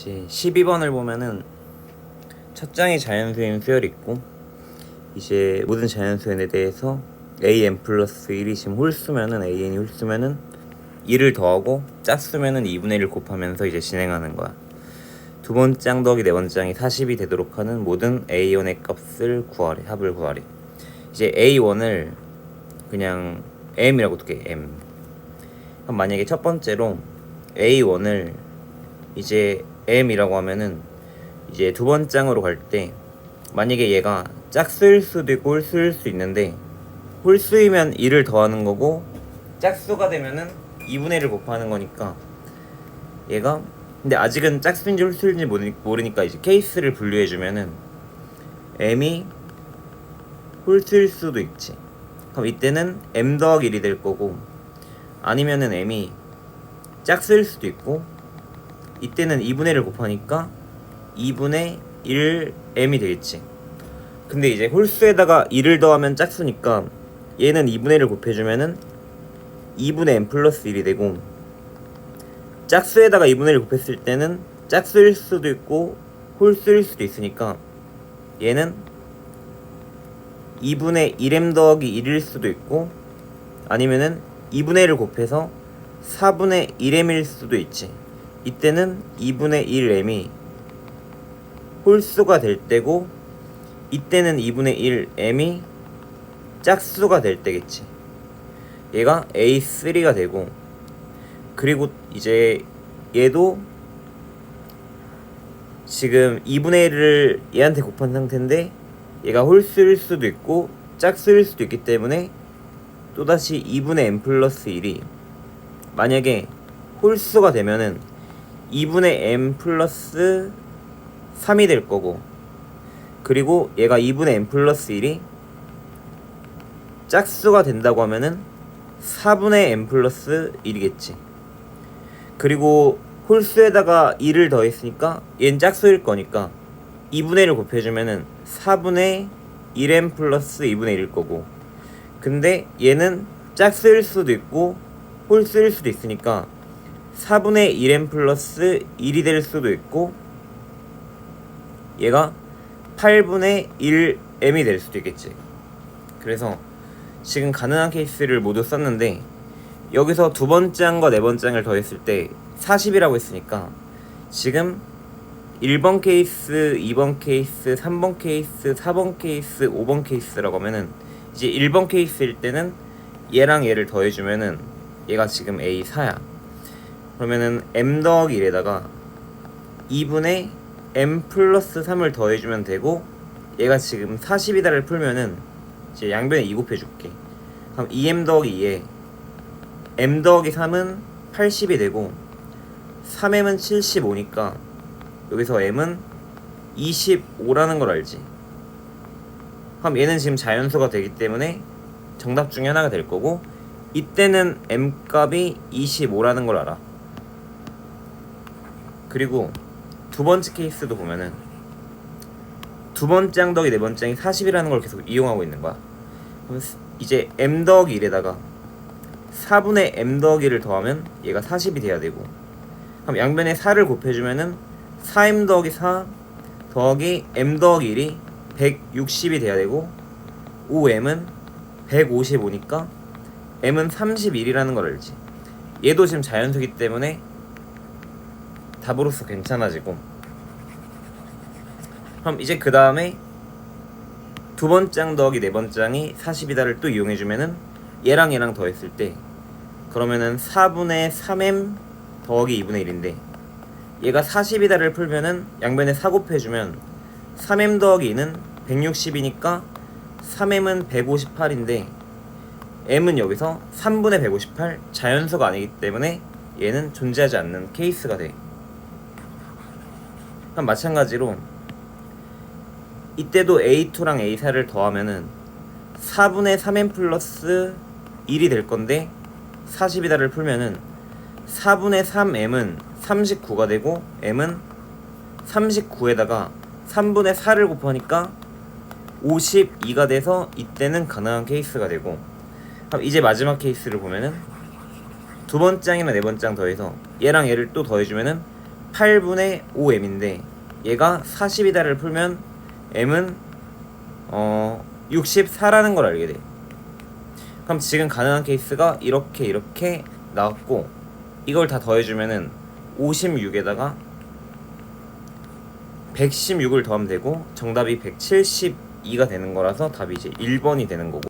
이제 12번을 보면은 첫 장에 자연수인 수열이 있고 이제 모든 자연수연에 대해서 an 플러스 1이 지금 홀수면은 an이 홀수면은 1을 더하고 짝수면은 2분의 1 곱하면서 이제 진행하는 거야. 두 번째 장 더하기 네 번째 장이 40이 되도록 하는 모든 a1의 값을 구하래. 합을 구하래. 이제 a1을 그냥 m이라고 두게 m. 그럼 만약에 첫 번째로 a1을 이제 m이라고 하면은 이제 두 번째 장으로 갈 때 만약에 얘가 짝수일 수도 있고 홀수일 수 있는데 홀수이면 1을 더하는 거고 짝수가 되면은 2분의 1을 곱하는 거니까 얘가 근데 아직은 짝수인지 홀수인지 모르니- 모르니까 이제 케이스를 분류해 주면은 m이 홀수일 수도 있지. 그럼 이때는 m 더하기 1이 될 거고 아니면은 m이 짝수일 수도 있고 이때는 2분의 1을 곱하니까 2분의 1 m이 되겠지. 근데 이제 홀수에다가 1을 더하면 짝수니까 얘는 2분의 1을 곱해주면은 2분의 m 플러스 1이 되고 짝수에다가 2분의 1을 곱했을 때는 짝수일 수도 있고 홀수일 수도 있으니까 얘는 2분의 1m 더하기 1일 수도 있고 아니면은 2분의 1을 곱해서 4분의 1m일 수도 있지 이때는 2분의 1m이 홀수가 될 때고 이때는 2분의 1m이 짝수가 될 때겠지. 얘가 A3가 되고 그리고 이제 얘도 지금 2분의 1을 얘한테 곱한 상태인데 얘가 홀수일 수도 있고 짝수일 수도 있기 때문에 또다시 2분의 n 플러스 1이 만약에 홀수가 되면은 2분의 n 플러스 3이 될 거고 그리고 얘가 2분의 n 플러스 1이 짝수가 된다고 하면은 4분의 n 플러스 1이겠지. 그리고 홀수에다가 1을 더했으니까 얘는 짝수일 거니까 2분의 1을 곱해주면은 4분의 1n 플러스 2분의 1일 거고 근데 얘는 짝수일 수도 있고 홀수일 수도 있으니까 4분의 1n 플러스 1이 될 수도 있고 얘가 8분의 1m이 될 수도 있겠지 그래서 지금 가능한 케이스를 모두 썼는데 여기서 두 번째 장과 네 번째 장을 더했을 때 40이라고 했으니까 지금 1번 케이스, 2번 케이스, 3번 케이스, 4번 케이스, 5번 케이스라고 하면은 이제 1번 케이스일 때는 얘랑 얘를 더해주면은 얘가 지금 A4야. 그러면은 M 더하기 1에다가 2분의 M 플러스 3을 더해주면 되고 얘가 지금 40이다를 풀면은 이제 양변에 2 곱해줄게. 그럼 2M 더하기 2에 M 더하기 3은 80이 되고 3M은 75니까 여기서 M은 25라는 걸 알지. 그럼 얘는 지금 자연수가 되기 때문에 정답 중에 하나가 될 거고 이때는 M 값이 25라는 걸 알아. 그리고 두 번째 케이스도 보면은 두 번째 장 더하기 네 번째 장이 40이라는 걸 계속 이용하고 있는 거야. 그럼 이제 M 더하기 1에다가 4분의 M 더하기를 더하면 얘가 40이 돼야 되고 그럼 양변에 4를 곱해주면은 4M 더하기 4 더하기 M 더하기 1이 160이 돼야 되고 5M은 155니까 M은 31이라는 걸 알지 얘도 지금 자연수기 때문에 답으로서 괜찮아지고 그럼 이제 그 다음에 두 번째 장 더하기 네 번째 장이 40이다를 또 이용해주면은 얘랑 얘랑 더했을 때 그러면은 4분의 3m 더하기 2분의 1인데 얘가 40이다를 풀면은 양변에 4 곱해주면 3m 더하기 2는 160이니까 3m은 158인데 m은 여기서 3분의 158 자연수가 아니기 때문에 얘는 존재하지 않는 케이스가 돼. 그럼 마찬가지로 이때도 A2랑 A4를 더하면은 4분의 3m 플러스 1이 될 건데 40이다를 풀면은 4분의 3m은 39가 되고 m은 39에다가 3분의 4를 곱하니까 52가 돼서 이때는 가능한 케이스가 되고 그럼 이제 마지막 케이스를 보면은 두 번째 장이나 네 번째 장 더해서 얘랑 얘를 또 더해주면은 8분의 5m인데 얘가 42달을 풀면 m은 어 64라는 걸 알게 돼. 그럼 지금 가능한 케이스가 이렇게 이렇게 나왔고 이걸 다 더해주면은 56에다가 116을 더하면 되고 정답이 172가 되는 거라서 답이 이제 1번이 되는 거고